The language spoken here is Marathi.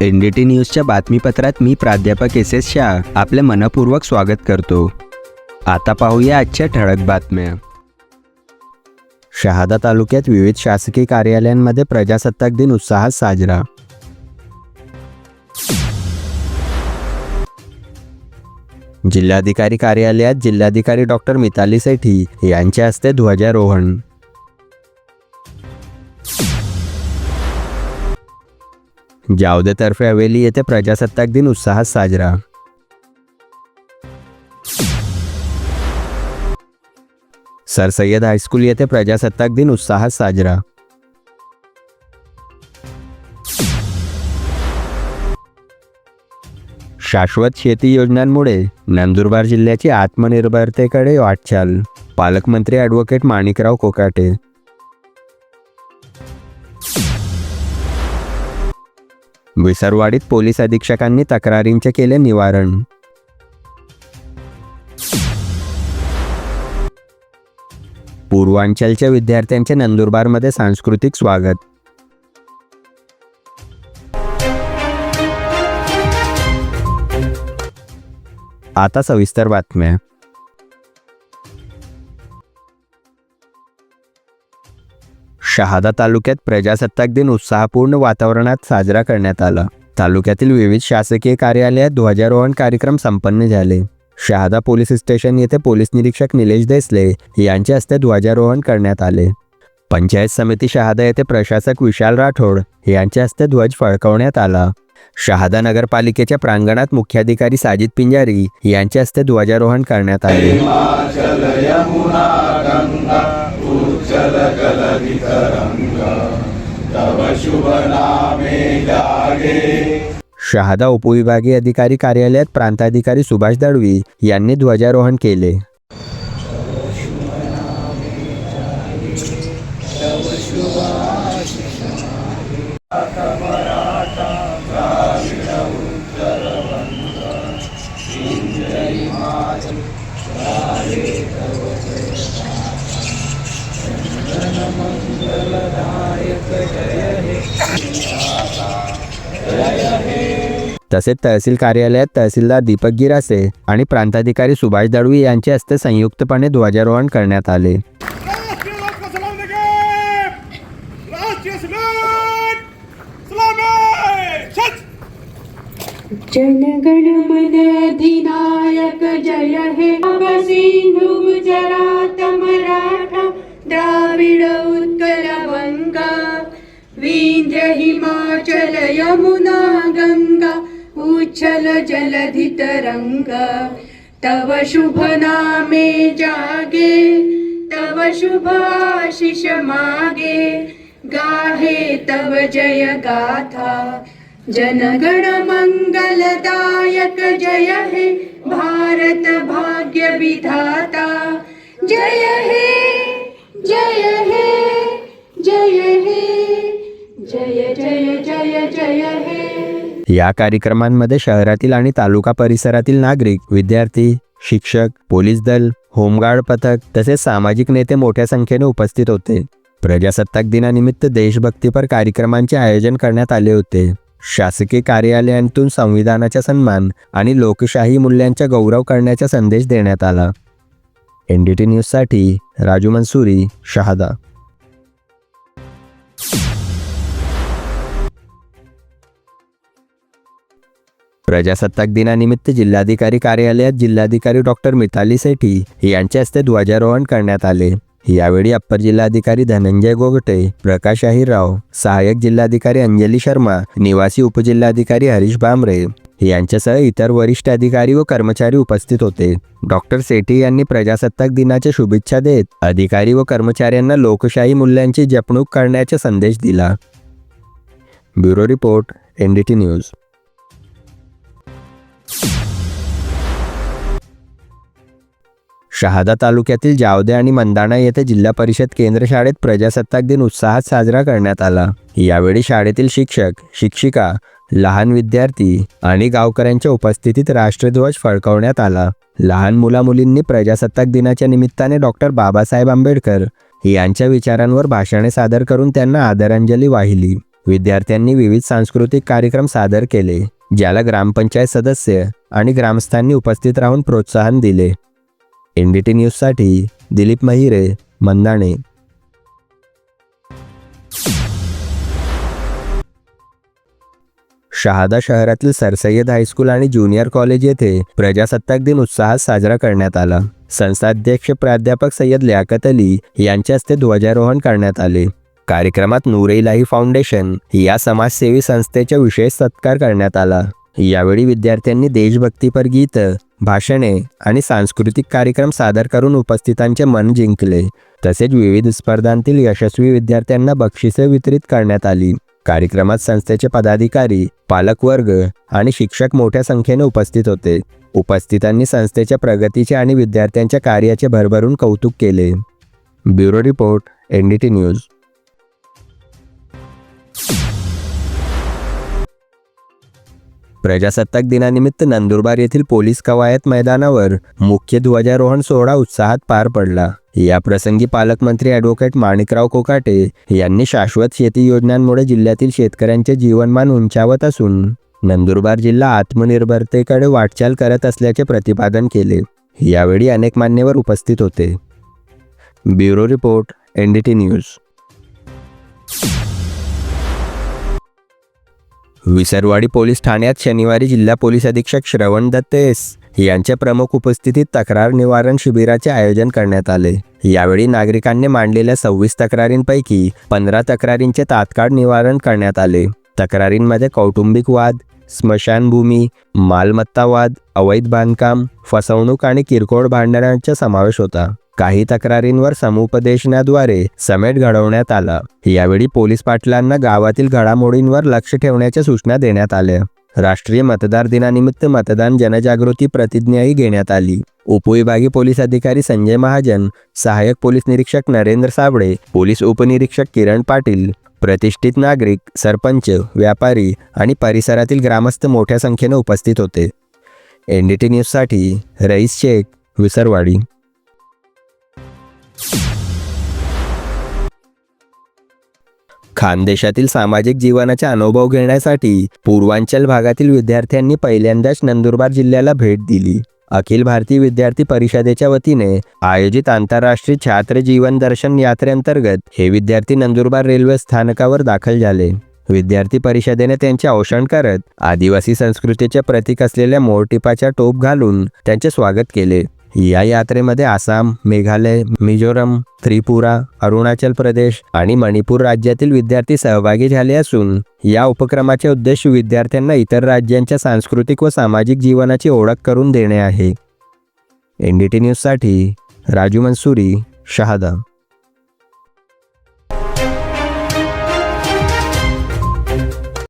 एन डी टी न्यूजच्या बातमीपत्रात मी प्राध्यापक एस एस शाह आपले मनपूर्वक स्वागत करतो. आता पाहूया आजच्या ठळक बातम्या. शहादा तालुक्यात विविध शासकीय कार्यालयांमध्ये प्रजासत्ताक दिन उत्साहात साजरा. जिल्हाधिकारी कार्यालयात जिल्हाधिकारी डॉक्टर मिताली सेठी यांच्या हस्ते ध्वजारोहण. जावदेतर्फे हवेली येथे प्रजासत्ताक दिन उत्साहात साजरा. सर सय्यद हायस्कूल येथे प्रजासत्ताक दिन उत्साहात साजरा. शाश्वत शेती योजनांमुळे नंदुरबार जिल्ह्याची आत्मनिर्भरतेकडे वाटचाल. पालकमंत्री ॲडव्होकेट माणिकराव कोकाटे. विसरवाडीत पोलीस अधीक्षकांनी तक्रारींचे केले निवारण. पूर्वांचलच्या विद्यार्थ्यांचे नंदुरबारमध्ये सांस्कृतिक स्वागत. आता सविस्तर बातम्या. शहादा तालुक्यात प्रजासत्ताक दिन उत्साहपूर्ण वातावरणात साजरा करण्यात आला. तालुक्यातील विविध शासकीय कार्यालयात ध्वजारोहण कार्यक्रम संपन्न झाले. शहादा पोलीस स्टेशन येथे पोलीस निरीक्षक निलेश देसले यांच्या हस्ते ध्वजारोहण करण्यात आले. पंचायत समिती शहादा येथे प्रशासक विशाल राठोड यांच्या हस्ते ध्वज फडकवण्यात आला. शहादा नगरपालिकेच्या प्रांगणात मुख्याधिकारी साजिद पिंजारी यांच्या हस्ते ध्वजारोहण करण्यात आले. शहादा उपविभागीय अधिकारी कार्यालयात प्रांताधिकारी सुभाष दळवी यांनी ध्वजारोहण केले. तसेच तहसील कार्यालयात तहसीलदार दीपक गिरासे आणि प्रांताधिकारी सुभाष दळवी यांच्या हस्ते संयुक्तपणे ध्वजारोहण करण्यात आले. राष्ट्रीय जनगण मन अधिनायक जय हे सिंधु गुजरात मराठा द्राविड उत्कल वंगा. विन्ध्य हिमाचल यमुना गङ्गा उच्छल जलधितरङ्ग तव शुभ नामे जागे तव शुभाशिष मागे। गाहे तव जय गाथा जनगण मङ्गलदायक जय हे भारत भाग्य विधाता। जय हे जय हे जय हे। जय जय जय जय हे. या कार्यक्रमांमध्ये शहरातील आणि तालुका परिसरातील नागरिक विद्यार्थी शिक्षक पोलीस दल होमगार्ड पथक तसेच सामाजिक नेते मोठ्या संख्येने उपस्थित होते. प्रजासत्ताक दिनानिमित्त देशभक्तीपर कार्यक्रमांचे आयोजन करण्यात आले होते. शासकीय कार्यालयांतून संविधानाचा सन्मान आणि लोकशाही मूल्यांचा गौरव करण्याचा संदेश देण्यात आला. एन डी टी न्यूजसाठी राजू मंसुरी शहादा. प्रजासत्ताक दिनानिमित्त जिल्हाधिकारी कार्यालयात जिल्हाधिकारी डॉक्टर मिताली सेठी यांच्या हस्ते ध्वजारोहण करण्यात आले. यावेळी अप्पर जिल्हाधिकारी धनंजय गोगटे प्रकाश अहिरराव सहाय्यक जिल्हाधिकारी अंजली शर्मा निवासी उपजिल्हाधिकारी हरीश भामरे यांच्यासह इतर वरिष्ठ अधिकारी व कर्मचारी उपस्थित होते. डॉक्टर सेठी यांनी प्रजासत्ताक दिनाच्या शुभेच्छा देत अधिकारी व कर्मचाऱ्यांना लोकशाही मूल्यांची जपणूक करण्याचा संदेश दिला. Bureau report NDT news. Shahada तालुक्यातील जावदे आणि मंदाणा येथे जिल्हा परिषद केंद्र शाळेत प्रजासत्ताक दिन उत्साहात साजरा करण्यात आला. यावेळी शाळेतील शिक्षक शिक्षिका लहान विद्यार्थी आणि गावकऱ्यांच्या उपस्थितीत राष्ट्रध्वज फडकवण्यात आला. लहान मुलामुलींनी प्रजासत्ताक दिनाच्या निमित्ताने डॉक्टर बाबासाहेब आंबेडकर यांच्या विचारांवर भाषणे सादर करून त्यांना आदरांजली वाहिली. विद्यार्थ्यांनी विविध सांस्कृतिक कार्यक्रम सादर केले. ज्याला ग्रामपंचायत सदस्य आणि ग्रामस्थांनी उपस्थित राहून प्रोत्साहन दिले. एन डी टी न्यूजसाठी दिलीप महिरे मंदाणे. शहादा शहरातील सरसय्यद हायस्कूल आणि ज्युनियर कॉलेज येथे प्रजासत्ताक दिन उत्साहात साजरा करण्यात आला. संस्थाध्यक्ष प्राध्यापक सय्यद लियाकत अली यांच्या हस्ते ध्वजारोहण करण्यात आले. कार्यक्रमात नुरेलाही फाउंडेशन या समाजसेवी संस्थेचा विशेष सत्कार करण्यात आला. यावेळी विद्यार्थ्यांनी देशभक्तीपर गीत भाषणे आणि सांस्कृतिक कार्यक्रम सादर करून उपस्थितांचे मन जिंकले. तसेच विविध स्पर्धांतील यशस्वी विद्यार्थ्यांना बक्षिसे वितरित करण्यात आली. कार्यक्रमात संस्थेचे पदाधिकारी पालकवर्ग आणि शिक्षक मोठ्या संख्येने उपस्थित होते. उपस्थितांनी संस्थेच्या प्रगतीचे आणि विद्यार्थ्यांच्या कार्याचे भरभरून कौतुक केले. Bureau report N D T news. प्रजासत्ताक दिनानिमित्त नंदुरबार येथील पोलीस कवायत मैदानावर मुख्य ध्वजारोहण सोहळा उत्साहात पार पडला. या प्रसंगी पालकमंत्री ॲडव्होकेट माणिकराव कोकाटे यांनी शाश्वत शेती योजनांमुळे जिल्ह्यातील शेतकऱ्यांचे जीवनमान उंचावत असून नंदुरबार जिल्हा आत्मनिर्भरतेकडे वाटचाल करत असल्याचे प्रतिपादन केले. यावेळी अनेक मान्यवर उपस्थित होते. Bureau report N D T news. Visarwadi police ठाण्यात शनिवारी जिल्हा पोलीस अधीक्षक श्रवण दत्त एस यांच्या प्रमुख उपस्थितीत तक्रार निवारण शिबिराचे आयोजन करण्यात आले. यावेळी नागरिकांनी मांडलेल्या सव्वीस तक्रारींपैकी पंधरा तक्रारींचे तात्काळ निवारण करण्यात आले. तक्रारींमध्ये कौटुंबिक वाद स्मशानभूमी मालमत्तावाद अवैध बांधकाम फसवणूक आणि किरकोळ भांडणांचा समावेश होता. काही तक्रारींवर समुपदेशनाद्वारे समेट घडवण्यात आला. यावेळी पोलीस पाटलांना गावातील घडामोडींवर लक्ष ठेवण्याच्या सूचना देण्यात आल्या. राष्ट्रीय मतदार दिनानिमित्त मतदान जनजागृती प्रतिज्ञाही घेण्यात आली. उपविभागीय पोलीस अधिकारी संजय महाजन सहाय्यक पोलीस निरीक्षक नरेंद्र साबळे पोलीस उपनिरीक्षक किरण पाटील प्रतिष्ठित नागरिक सरपंच व्यापारी आणि परिसरातील ग्रामस्थ मोठ्या संख्येने उपस्थित होते. एन डी टी न्यूजसाठी रईस शेख विसरवाडी. खानदेशातील सामाजिक जीवनाचा अनुभव घेण्यासाठी पूर्वांचल भागातील विद्यार्थ्यांनी पहिल्यांदाच नंदुरबार जिल्ह्याला भेट दिली. अखिल भारतीय विद्यार्थी परिषदेच्या वतीने आयोजित आंतरराष्ट्रीय छात्र जीवन दर्शन यात्रेअंतर्गत हे विद्यार्थी नंदुरबार रेल्वे स्थानकावर दाखल झाले. विद्यार्थी परिषदेने त्यांचे औषण करत आदिवासी संस्कृतीचे प्रतीक असलेल्या मोरटिपाच्या टोप घालून त्यांचे स्वागत केले. या यात्रेमध्ये आसाम मेघालय मिझोरम त्रिपुरा अरुणाचल प्रदेश आणि मणिपूर राज्यातील विद्यार्थी सहभागी झाले असून या उपक्रमाचे उद्देश विद्यार्थ्यांना इतर राज्यांच्या सांस्कृतिक व सामाजिक जीवनाची ओळख करून देणे आहे. एन डी टी न्यूजसाठी राजू मनसुरी शहादा.